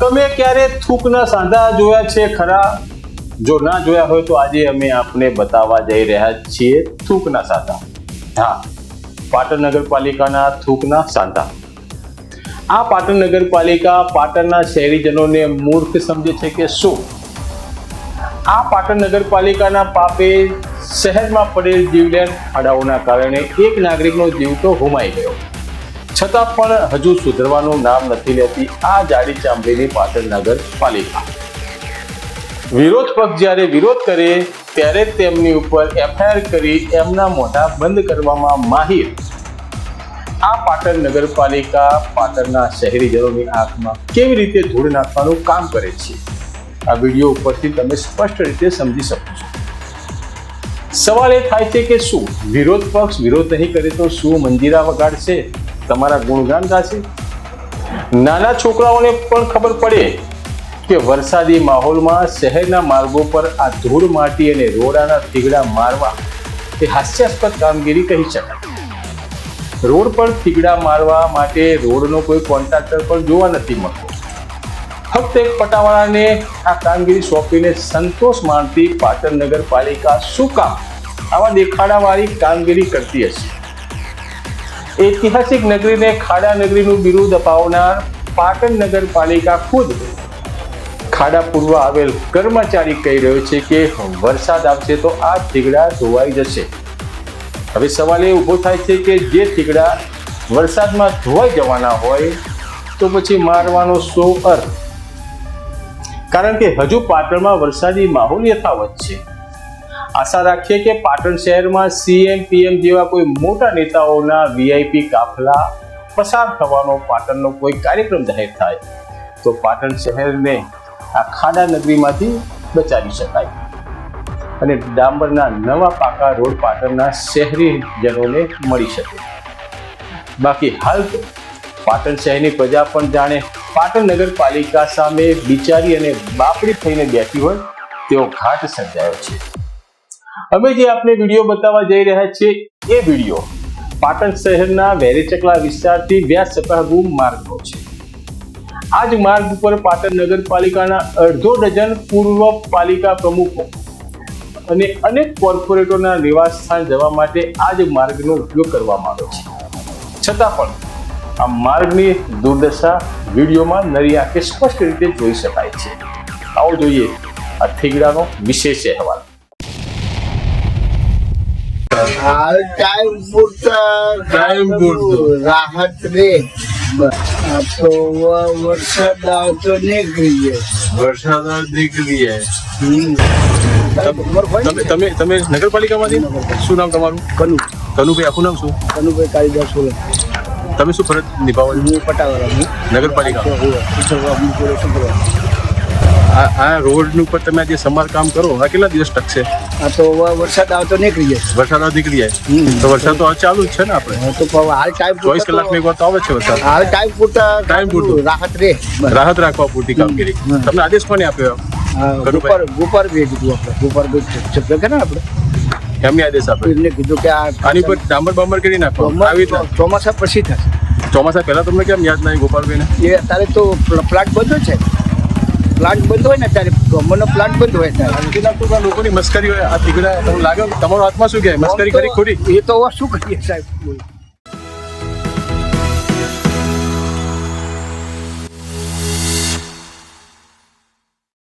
તમે ક્યારે થૂકના સાંધા જોયા છે, ખરા? જો ના જોયા હોય તો આજે અમે આપને બતાવવા જઈ રહ્યા છીએ થૂકના સાંધા. હા, પાટણ નગરપાલિકાના થૂકના સાંધા. આ પાટણ નગરપાલિકા પાટણના શહેરીજનોને મૂર્ખ સમજે છે કે શું? આ પાટણ નગરપાલિકાના પાપે શહેરમાં પડેલ જીવલેણ ખાડાઓના કારણે એક નાગરિકનો જીવ તો ગુમાઈ ગયો. છતાં પણ હજુ સુધરવાનું નામ નથી લેતી આ જાડી ચામડીની પાટણ નગરપાલિકા. વિરોધ પક્ષ જ્યારે વિરોધ કરે, ત્યારે તેમની ઉપર એફઆઈઆર કરી એમના મોઢા બંધ કરવામાં માહિર. આ પાટણ નગરપાલિકા પાટણના શહેરીજનોની આંખમાં કેવી રીતે ધૂળ નાખવાનું કામ કરે છે? આ વીડિયો ઉપરથી તમે સ્પષ્ટ રીતે સમજી શકો છો. સવાલ એ થાય છે કે શું? વિરોધ પક્ષ વિરોધ નહીં કરે તો શું મંજીરા વગાડશે? તમારા ગુણગાન ગાશે? નાના છોકરાઓને પણ ખબર પડે કે વરસાદી માહોલમાં શહેરના માર્ગો પર આ ધૂળ માટી અને રોડાના થીગડા મારવા એ હાસ્યાસ્પદ કામગીરી કહી શકાય. રોડ પર થીગડા મારવા માટે રોડનો કોઈ કોન્ટ્રાક્ટર પણ જોવા નથી મળતો. ફક્ત એક પટાવાળાને આ કામગીરી સોંપીને સંતોષ માનતી પાટણ નગરપાલિકા શું કામ? આવા દેખાડાવાળી કામગીરી કરતી હશે. ઐતિહાસિક નગરીને ખાડા નગરીનું બિરુદ અપાવનાર પાટણ નગરપાલિકા ખુદ ખાડા પૂર્વ આવેલ કર્મચારી કહી રહ્યો છે કે વરસાદ આવશે તો આ થીગડા ધોવાઈ જશે. હવે સવાલ એ ઊભો થાય છે કે જે થીગડા વરસાદમાં ધોવાઈ જવાના હોય તો પછી મારવાનો શો અર્થ? કારણ કે હજુ પાટણમાં વરસાદી માહોલ યથાવત છે. આશા રાખીએ કે પાટણ શહેરમાં સીએમ પીએમ જેવા કોઈ મોટા નેતાઓના વીઆઈપી કાફલા પસાર થવાનો પાટણનો કોઈ કાર્યક્રમ જાહેર થાય, તો પાટણ શહેરને આ ખાડા નગરીમાંથી બચાવી શકાય. અને ડાંબરના નવા પાકા રોડ પાટણના શહેરીજનોને મળી શકે. બાકી હાલ તો પાટણ શહેરની પ્રજા પણ જાણે પાટણ નગરપાલિકા સામે બિચારી અને બાપડી થઈને બેઠી હોય તેવો ઘાટ સર્જાયો છે. અમે જે આપને વીડિયો બતાવવા જઈ રહ્યા છીએ, એ વીડિયો પાટણ શહેરના વેરીચકલા વિસ્તારથી વ્યાસ સપાહગુ માર્ગનો છે. આ જ માર્ગ ઉપર પાટણ નગરપાલિકાના અડધો ડઝન પૂર્વ પાલિકા પ્રમુખો અને અનેક કોર્પોરેટરોના નિવાસ સ્થાન જવા માટે આ જ માર્ગનો ઉપયોગ કરવામાં આવ્યો છે. છતાં પણ આ માર્ગની દુર્દશા વિડીયોમાં નરી આંખે સ્પષ્ટ રીતે જોઈ શકાય છે. આવો જોઈએ આ થીગડાનો વિશેષ અહેવાલ. હાલ ટાઈમ પૂરતા ટાઈમ પૂરતો. રાહત રે. તો વરસાદ આવતો નીકળી જાય. વરસાદ નીકળી જાય. તમે તમે તમે નગરપાલિકામાંથી? શું નામ તમારું? કનુ. કનુભાઈ આખું નામ શું? કનુભાઈ કાળીદાસ સોલંકી તમે શું ફરજ નિભાવો હું પટાવાળા હું નગરપાલિકા આ રોડ ઉપર તમે જે સમારકામ કરો. આ કેટલા દિવસ ટકશે? આ તો વરસાદ આવતો નીકળી જાય. વરસાદ આ નીકળી જાય. તો વરસાદ તો ચાલુ જ છે ને આપણે? તો હાલ ટાઈમ ચોવીસ કલાકની વાર તો આવે છે વરસાદ. હાલ ટાઈમ પૂરતા ટાઈમ પૂરતું. રાહત રે રાહત રાખવા પૂરતી કામગીરી. તમને આદેશ કોને આપ્યો. ગુપર ગુપર ભેજ દીધું આપણે ગુપર ભેજ શબ્દ કે ને આપણે? એમને આદેશ આપ્યો એમને કીધું કે આ આની પર ડાંબર બાંબર કરી નાખો. આવી રીતે ચોમાસા પછી થશે. ચોમાસા પહેલા તમને કેમ યાદ નહીં ગોપાલભાઈને એ અત્યારે તો પ્લાટ બંધ છે. પ્લાન્ટ બંધ હોય ને ત્યારે ગવર્મેન્ટનો પ્લાન્ટ બંધ હોય ત્યારે. નથી લાગતું કે લોકોની મસ્કરી હોય આ દીકરા તમને લાગે તમારો હાથમાં શું કહેવાય? મસ્કરી કરી ખોટી? એ તો શું કરીએ સાહેબ.